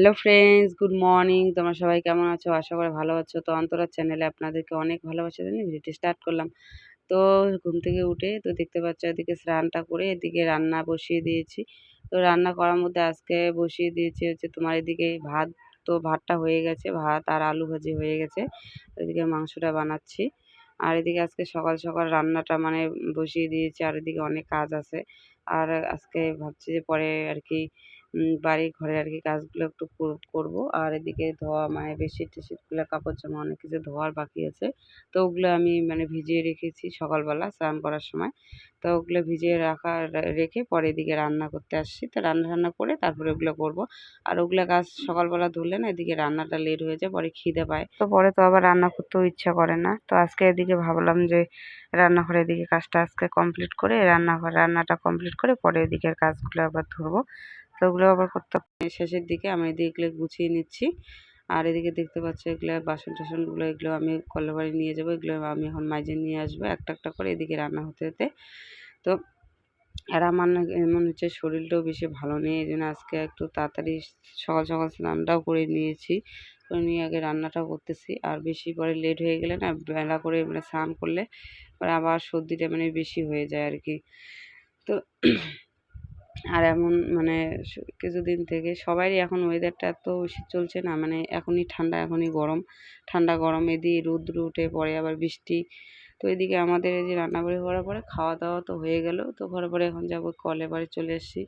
Hello friends good morning তোমরা সবাই কেমন আছো? আশা করে ভালো আছো। তো অন্তরা চ্যানেলে আপনাদেরকে অনেক ভালোবাসা জানি ভিডিওটি স্টার্ট করলাম। তো ঘুম থেকে উঠে তো দেখতে পাচ্ছ এদিকে স্নানটা করে এদিকে রান্না বসিয়ে দিয়েছি। তো রান্না করার মধ্যে আজকে বসিয়ে দিয়েছি হচ্ছে তোমার এদিকে ভাত, তো ভাতটা হয়ে গেছে। ভাত আর আলু ভাজি হয়ে গেছে। এদিকে মাংসটা বানাচ্ছি। আর এদিকে আজকে সকাল সকাল রান্নাটা মানে বসিয়ে দিয়েছি। আর এদিকে অনেক কাজ আছে। আর আজকে ভাবছি যে পরে আর কি বাড়ির ঘরে আর কি কাজগুলো একটু করব। আর এদিকে ধোয়া মানে বেডশিট টেডশিটগুলো কাপড় জামা, অনেক কিছু ধোয়ার বাকি আছে। তো ওগুলো আমি মানে ভিজিয়ে রেখেছি সকালবেলা স্নান করার সময়। তো ওগুলো ভিজিয়ে রাখা রেখে পরে এদিকে রান্না করতে আসছি। তো রান্না টান্না করে তারপরে ওগুলো করব। আর ওগুলো কাজ সকালবেলা ধরলে না এদিকে রান্নাটা লেট হয়ে যায়, পরে খিদে পায়। তো পরে তো আবার রান্না করতেও ইচ্ছা করে না। তো আজকে এদিকে ভাবলাম যে রান্নাঘরে এদিকে কাজটা আজকে কমপ্লিট করে রান্নাঘর, রান্নাটা কমপ্লিট করে পরে এদিকের কাজগুলো আবার ধরবো। তো ওগুলো আবার করতে শেষের দিকে আমি এদিকে গুছিয়ে নিচ্ছি। আর এদিকে দেখতে পাচ্ছ এগুলো বাসন টাসনগুলো, এগুলো আমি কলের বাড়ি নিয়ে যাব, এগুলো আমি এখন মাইজে নিয়ে আসব। একটা একটা করে এদিকে রান্না হতে হতে। তো আর আমার মনে হচ্ছে শরীরটাও বেশি ভালো নেই, এই জন্য আজকে একটু তাড়াতাড়ি সকাল সকাল স্নানটাও করে নিয়েছি। করে নিয়ে আগে রান্নাটাও করতেছি। আর বেশি পরে লেট হয়ে গেলে না বেলা করে মানে স্নান করলে আবার সর্দিটা মানে বেশি হয়ে যায় আর কি। তো আর এমন মানে কিছুদিন থেকে সবারই এখন ওয়েদারটা এত বেশি চলছে না মানে এখনই ঠান্ডা, এখনই গরম। ঠান্ডা গরম, এদিকে রৌদ্র উঠে, পরে আবার বৃষ্টি। তো এদিকে আমাদের এই যে রান্নাবাড়ি করার পরে খাওয়া দাওয়া তো হয়ে গেল। তো ঘরে পরে এখন যাব কলের বাড়ি চলে এসেছি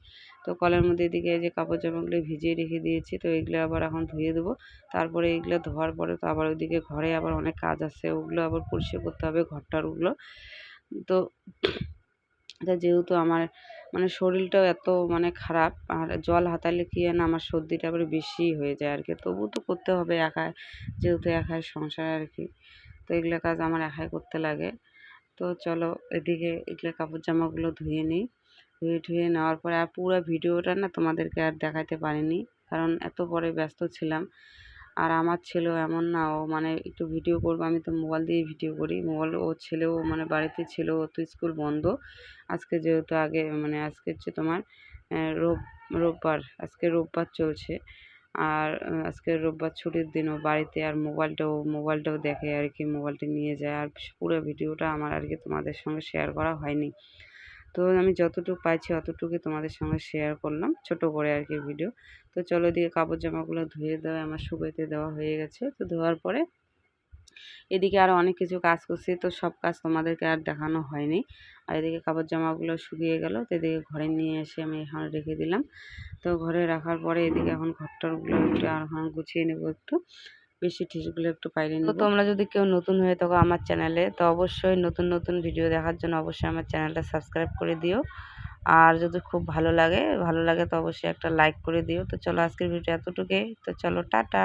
তো কলের মধ্যে এদিকে যে কাপড় জামাগুলো ভিজিয়ে রেখে দিয়েছি, তো এগুলো আবার এখন ধুয়ে দেবো। তারপরে এগুলো ধোয়ার পরে তো আবার ওইদিকে ঘরে আবার অনেক কাজ আছে, ওগুলো আবার পরিষ্কার করতে হবে ঘরটার ওগুলো। তো যেহেতু আমার মানে শরীরটাও এত মানে খারাপ, আর জল হাতালে কি না আমার সর্দিটা আবার বেশি হয়ে যায় আর কি তবু তো করতে হবে একাই, যেহেতু একাই সংসার আর কি তো এগুলো কাজ আমার একাই করতে লাগে। তো চলো এদিকে এগুলো কাপড় জামাগুলো ধুয়ে নিই। ধুয়ে ধুয়ে নেওয়ার পরে আর পুরো ভিডিওটা না তোমাদেরকে আর দেখাতে পারিনি, কারণ এত পরে ব্যস্ত ছিলাম। আর আমার ছেলেও এমন না, ও মানে একটু ভিডিও করব, আমি তো মোবাইল দিয়ে ভিডিও করি। মোবাইল ও ছেলেও মানে বাড়িতে ছিল, ও তো স্কুল বন্ধ। আজকে যেহেতু আগে মানে আজকে হচ্ছে তোমার রোব, রোববার, আজকে রোববার চলছে। আর আজকে রোববার ছুটির দিনও বাড়িতে, আর মোবাইলটাও মোবাইলটাও দেখে আর কি মোবাইলটা নিয়ে যায়। আর পুরো ভিডিওটা আমার আর কি তোমাদের সঙ্গে শেয়ার করা হয়নি। তো আমি যতটুকু পাইছি অতটুকুই তোমাদের সঙ্গে শেয়ার করলাম, ছোট করে আর কি ভিডিও তো চলো দিয়ে কাপড় জামাগুলো ধুয়ে দেওয়া, আমার শুকোতে দেওয়া হয়ে গেছে। তো ধোয়ার পরে এদিকে আরও অনেক কিছু কাজ করছি, তো সব কাজ তোমাদেরকে আর দেখানো হয়নি। আর এদিকে কাপড় জামাগুলো শুকিয়ে গেল, তো এদিকে ঘরে নিয়ে এসে আমি এখানে রেখে দিলাম। তো ঘরে রাখার পরে এদিকে এখন ঘরটারগুলো একটু আর এখন গুছিয়ে নেব একটু। বেশি ঠিসগুলো একটু পাইলে তো তোমরা যদি কেউ নতুন হয়ে থাকো আমার চ্যানেলে তো অবশ্যই নতুন নতুন ভিডিও দেখার জন্য অবশ্যই আমার চ্যানেলটা সাবস্ক্রাইব করে দিও। আর যদি খুব ভালো লাগে ভালো লাগে তো অবশ্যই একটা লাইক করে দিও। তো চলো আজকের ভিডিও এতটুকুই। তো চলো টাটা।